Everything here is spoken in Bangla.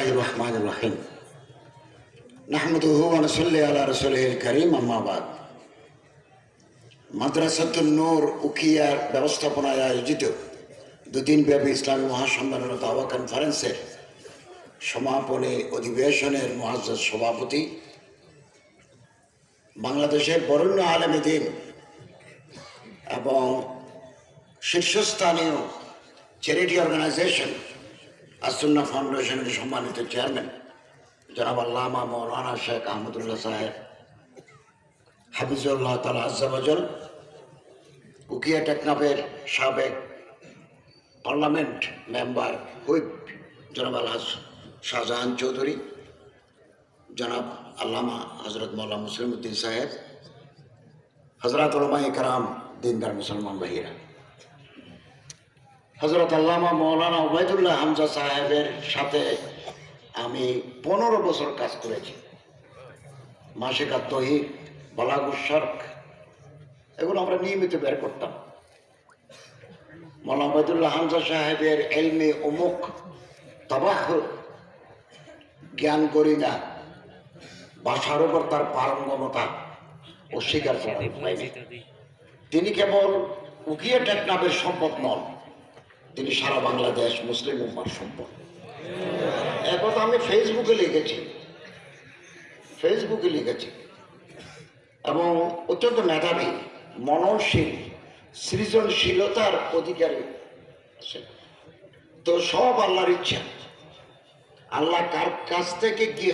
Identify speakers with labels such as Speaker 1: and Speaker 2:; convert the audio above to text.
Speaker 1: الله الرحمن الرحيم نحمده ونصلي على رسوله الكريم أما بعد মাদ্রাসাতুল নূর উকিয়ার ব্যবস্থাপনায় আয়োজিত দুদিনব্যাপী ইসলামী মহাসম্মেলন দাওয়া কনফারেন্সের সমাপনী অধিবেশনের মহাজ সভাপতি বাংলাদেশের বরণ্য আলমী দিন এবং শীর্ষস্থানীয় চ্যারিটি অর্গানাইজেশন আসুন্না ফাউন্ডেশনের সম্মানিত চেয়ারম্যান, জনাব আল্লামা মৌলানা শেখ আহমদুল্লাহ সাহেব, হাফিজুল্লাহ তালা আজাবাজল উকিয়া টেকনাফের সাবেক পার্লামেন্ট মেম্বার হুইপ জনাব আলহাজ শাহজাহান চৌধুরী, জনাব আল্লামা হজরত মৌলা মুসলিম উদ্দিন সাহেব হজরত ওলমাই কারাম, দিনদার মুসলমান বাহিরা। হজরত আল্লামা মৌলানা ওবায়দুল্লাহ হামজা সাহেবের সাথে আমি পনেরো বছর কাজ করেছি। মাসিকা তহিদ বালাগুসর্ক এগুলো আমরা নিয়মিত বের করতাম। মৌলানা ওবায়দুল্লাহ হামজা সাহেবের এলমে অমুক তবাহ, জ্ঞান করি না। ভাষার উপর তার পারঙ্গমতা অস্বীকার করা তিনি কেবল উকিয়া টেকনাফের সম্পদ নন। তিনি সারা বাংলাদেশ মুসলিম উম্মার সম্পদ একথা আমি ফেসবুকে লিখেছি। ফেসবুকে লিখেছি। এবং অত্যন্ত মেধাবী, মননশীল, সৃজনশীলতার অধিকারী তো সব আল্লাহর ইচ্ছা। আল্লাহ কার কাছ থেকে কি